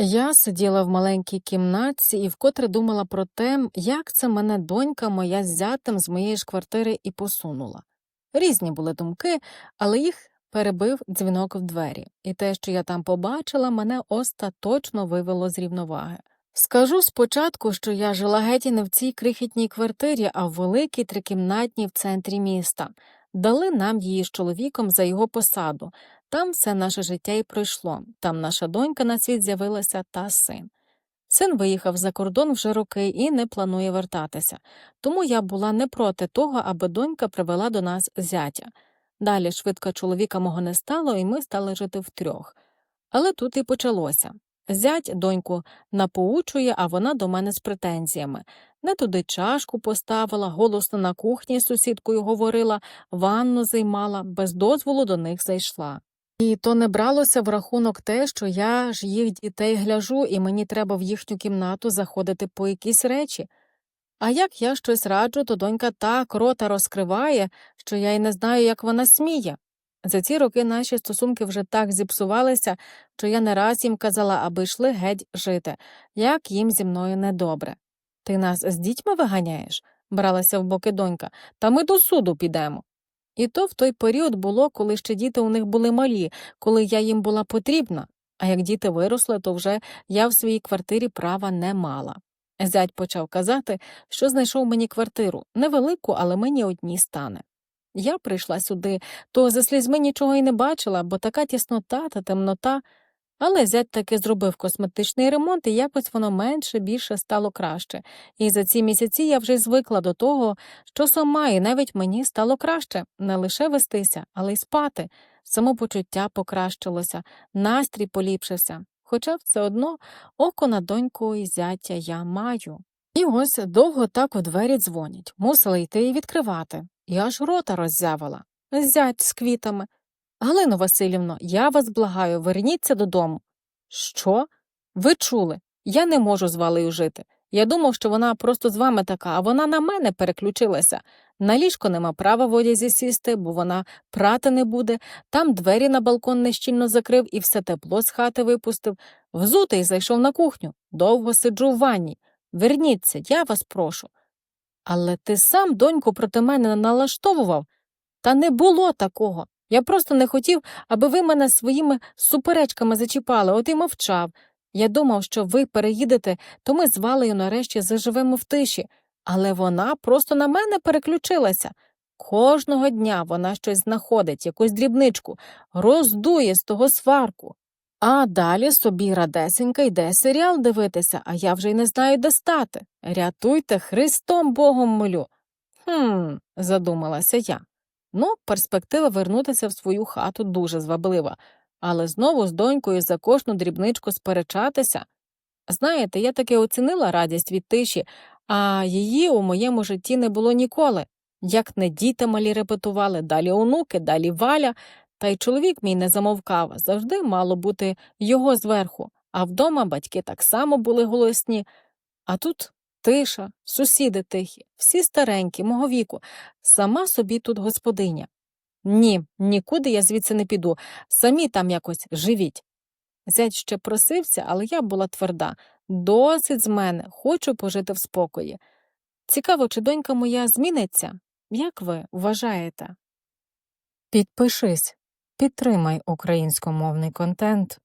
Я сиділа в маленькій кімнатці і вкотре думала про те, як це мене донька моя з зятем з моєї ж квартири і посунула. Різні були думки, але їх перебив дзвінок в двері, і те, що я там побачила, мене остаточно вивело з рівноваги. Скажу спочатку, що я жила геть не в цій крихітній квартирі, а в великій трикімнатній в центрі міста. Дали нам її з чоловіком за його посаду. Там все наше життя і пройшло. Там наша донька на світ з'явилася та син. Син виїхав за кордон вже роки і не планує вертатися, тому я була не проти того, аби донька привела до нас зятя. Далі швидко чоловіка мого не стало, і ми стали жити втрьох. Але тут і почалося. Зять доньку напоучує, а вона до мене з претензіями. Не туди чашку поставила, голосно на кухні з сусідкою говорила, ванну займала, без дозволу до них зайшла. І то не бралося в рахунок те, що я ж їх дітей гляжу, і мені треба в їхню кімнату заходити по якісь речі. А як я щось раджу, то донька так рота розкриває, що я й не знаю, як вона сміє. За ці роки наші стосунки вже так зіпсувалися, що я не раз їм казала, аби йшли геть жити, як їм зі мною недобре. Ти нас з дітьми виганяєш? бралася в боки донька, та ми до суду підемо. І то в той період було, коли ще діти у них були малі, коли я їм була потрібна, а як діти виросли, то вже я в своїй квартирі права не мала. Зять почав казати, що знайшов мені квартиру, невелику, але мені одній стане. Я прийшла сюди, то за слізьми нічого й не бачила, бо така тіснота та темнота. Але зять таки зробив косметичний ремонт, і якось воно менше, більше стало краще. І за ці місяці я вже звикла до того, що сама, і навіть мені стало краще не лише вестися, але й спати. Самопочуття покращилося, настрій поліпшився. Хоча все одно око на доньку і зятя я маю. І ось довго так у двері дзвонять, мусила йти і відкривати. Я аж рота роззявила. Зять з квітами. Галино Васильівно, я вас благаю, верніться додому. Що? Ви чули? Я не можу з Валею жити. Я думав, що вона просто з вами така, а вона на мене переключилася. На ліжко нема права в одязі сісти, бо вона прати не буде, там двері на балкон нещільно закрив і все тепло з хати випустив. Взутий зайшов на кухню. Довго сиджу в ванні. Верніться, я вас прошу. Але ти сам доньку проти мене налаштовував. Та не було такого. Я просто не хотів, аби ви мене своїми суперечками зачіпали, от і мовчав. Я думав, що ви переїдете, то ми з Валею нарешті заживемо в тиші, але вона просто на мене переключилася. Кожного дня вона щось знаходить, якусь дрібничку, роздує з того сварку. А далі собі радесенька йде серіал дивитися, а я вже й не знаю, де стати. Рятуйте, Христом Богом молю. Хм, задумалася я. Ну, перспектива вернутися в свою хату дуже зваблива, але знову з донькою за кожну дрібничку сперечатися. Знаєте, я таки оцінила радість від тиші, а її у моєму житті не було ніколи. Як не діти малі репетували, далі онуки, далі валя, та й чоловік мій не замовкав, завжди мало бути його зверху, а вдома батьки так само були голосні. А тут тиша, сусіди тихі, всі старенькі, мого віку, сама собі тут господиня. Ні, нікуди я звідси не піду, самі там якось живіть. Зять ще просився, але я була тверда. Досить з мене, хочу пожити в спокої. Цікаво, чи донька моя зміниться? Як ви вважаєте? Підпишись, підтримай українськомовний контент.